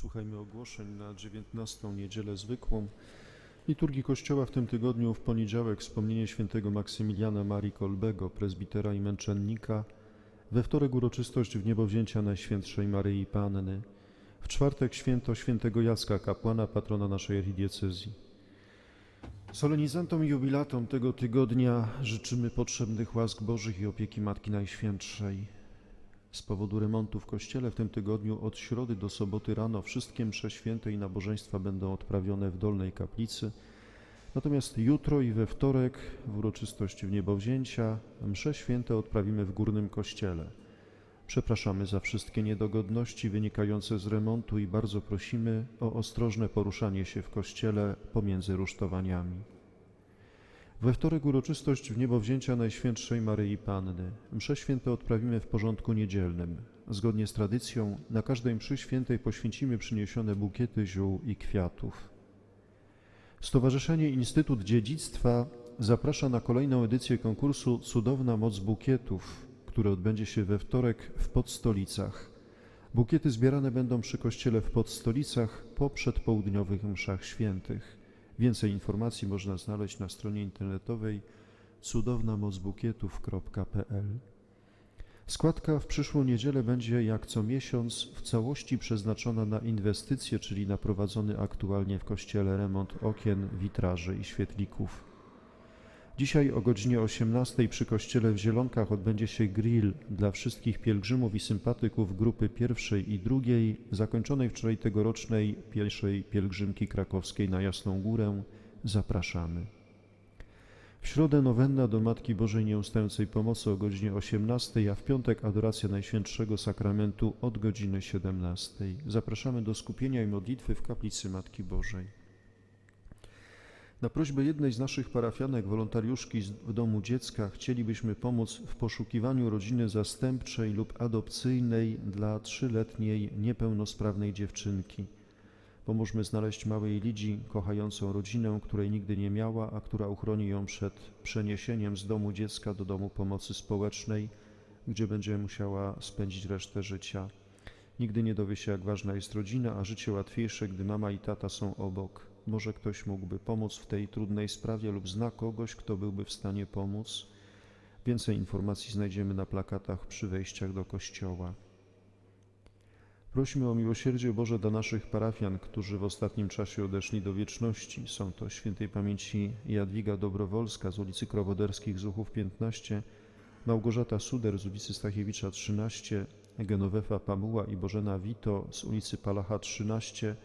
Słuchajmy ogłoszeń na 19 niedzielę zwykłą. Liturgii Kościoła w tym tygodniu w poniedziałek wspomnienie świętego Maksymiliana Marii Kolbego, prezbitera i męczennika. We wtorek uroczystość wniebowzięcia Najświętszej Maryi Panny. W czwartek święto świętego Jacka, kapłana, patrona naszej archidiecezji. Solenizantom i jubilatom tego tygodnia życzymy potrzebnych łask Bożych i opieki Matki Najświętszej. Z powodu remontu w kościele w tym tygodniu od środy do soboty rano wszystkie msze święte i nabożeństwa będą odprawione w Dolnej Kaplicy. Natomiast jutro i we wtorek w uroczystość wniebowzięcia msze święte odprawimy w Górnym Kościele. Przepraszamy za wszystkie niedogodności wynikające z remontu i bardzo prosimy o ostrożne poruszanie się w kościele pomiędzy rusztowaniami. We wtorek uroczystość wniebowzięcia Najświętszej Maryi Panny. Msze święte odprawimy w porządku niedzielnym. Zgodnie z tradycją na każdej mszy świętej poświęcimy przyniesione bukiety ziół i kwiatów. Stowarzyszenie Instytut Dziedzictwa zaprasza na kolejną edycję konkursu Cudowna Moc Bukietów, który odbędzie się we wtorek w Podstolicach. Bukiety zbierane będą przy kościele w Podstolicach po przedpołudniowych mszach świętych. Więcej informacji można znaleźć na stronie internetowej cudownamocbukietów.pl. Składka w przyszłą niedzielę będzie jak co miesiąc w całości przeznaczona na inwestycje, czyli na prowadzony aktualnie w kościele remont okien, witraży i świetlików. Dzisiaj o godzinie 18 przy kościele w Zielonkach odbędzie się grill dla wszystkich pielgrzymów i sympatyków grupy pierwszej i drugiej, zakończonej wczoraj tegorocznej pierwszej pielgrzymki krakowskiej na Jasną Górę. Zapraszamy. W środę nowenna do Matki Bożej Nieustającej Pomocy o godzinie 18, a w piątek adoracja Najświętszego Sakramentu od godziny 17. Zapraszamy do skupienia i modlitwy w kaplicy Matki Bożej. Na prośbę jednej z naszych parafianek, wolontariuszki w domu dziecka, chcielibyśmy pomóc w poszukiwaniu rodziny zastępczej lub adopcyjnej dla trzyletniej niepełnosprawnej dziewczynki. Pomóżmy znaleźć małej Lidzi kochającą rodzinę, której nigdy nie miała, a która uchroni ją przed przeniesieniem z domu dziecka do domu pomocy społecznej, gdzie będzie musiała spędzić resztę życia. Nigdy nie dowie się, jak ważna jest rodzina, a życie łatwiejsze, gdy mama i tata są obok. Może ktoś mógłby pomóc w tej trudnej sprawie lub zna kogoś, kto byłby w stanie pomóc. Więcej informacji znajdziemy na plakatach przy wejściach do kościoła. Prosimy o miłosierdzie Boże dla naszych parafian, którzy w ostatnim czasie odeszli do wieczności. Są to świętej pamięci Jadwiga Dobrowolska z ulicy Krowoderskich Zuchów 15, Małgorzata Suder z ulicy Stachiewicza 13, Genowefa Pamuła i Bożena Wito z ulicy Palacha 13,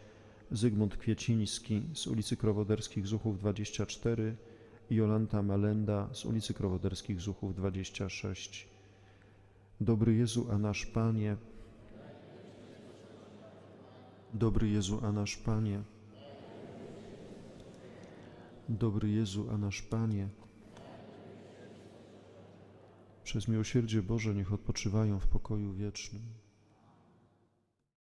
Zygmunt Kwieciński z ulicy Krowoderskich Zuchów 24 i Jolanta Malenda z ulicy Krowoderskich Zuchów 26. Dobry Jezu, a nasz Panie, Dobry Jezu, a nasz Panie, Dobry Jezu, a nasz Panie, przez miłosierdzie Boże niech odpoczywają w pokoju wiecznym.